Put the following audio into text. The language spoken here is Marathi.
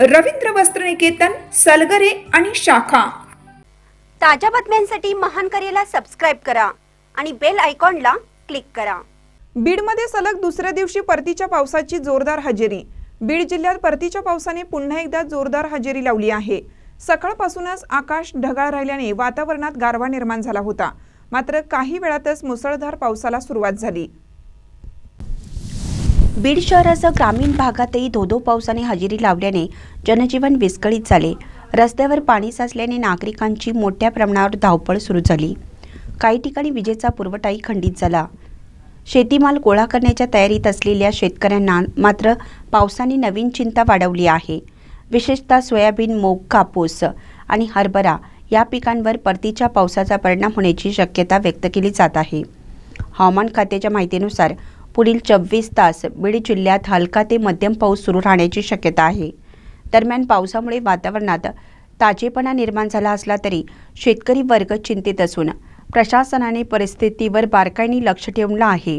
रवींद्र वस्त्रनिकेतन सलगरे आणि शाखा. ताज्या बातम्यांसाठी महान करेला सबस्क्राईब करा आणि बेल आयकॉनला क्लिक करा. बीडमध्ये सलग दुसऱ्या दिवशी परतीच्या पावसाची जोरदार हजेरी. बीड जिल्ह्यात परतीच्या पावसाने पुन्हा एकदा जोरदार हजेरी लावली आहे. सकाळपासूनच आकाश ढगाळ राहिल्याने वातावरणात गारवा निर्माण झाला होता. मात्र काही वेळातच मुसळधार पावसाला सुरुवात झाली. बीड शहरासह ग्रामीण भागातही धोधो पावसाने हजेरी लावल्याने जनजीवन विस्कळीत झाले. रस्त्यावर पाणी साचल्याने नागरिकांची मोठ्या प्रमाणावर धावपळ सुरू झाली. काही ठिकाणी विजेचा पुरवठाही खंडित झाला. शेतीमाल गोळा करण्याच्या तयारीत असलेल्या शेतकऱ्यांना मात्र पावसाने नवीन चिंता वाढवली आहे. विशेषतः सोयाबीन मूग कापूस आणि हरभरा या पिकांवर परतीच्या पावसाचा परिणाम होण्याची शक्यता व्यक्त केली जात आहे. हवामान खात्याच्या माहितीनुसार पुढील चोवीस तास बीड जिल्ह्यात हलका ते मध्यम पाऊस सुरू राहण्याची शक्यता आहे. दरम्यान पावसामुळे वातावरणात ताजेपणा निर्माण झाला असला तरी शेतकरी वर्ग चिंतित असून प्रशासनाने परिस्थितीवर बारकाईने लक्ष ठेवलं आहे.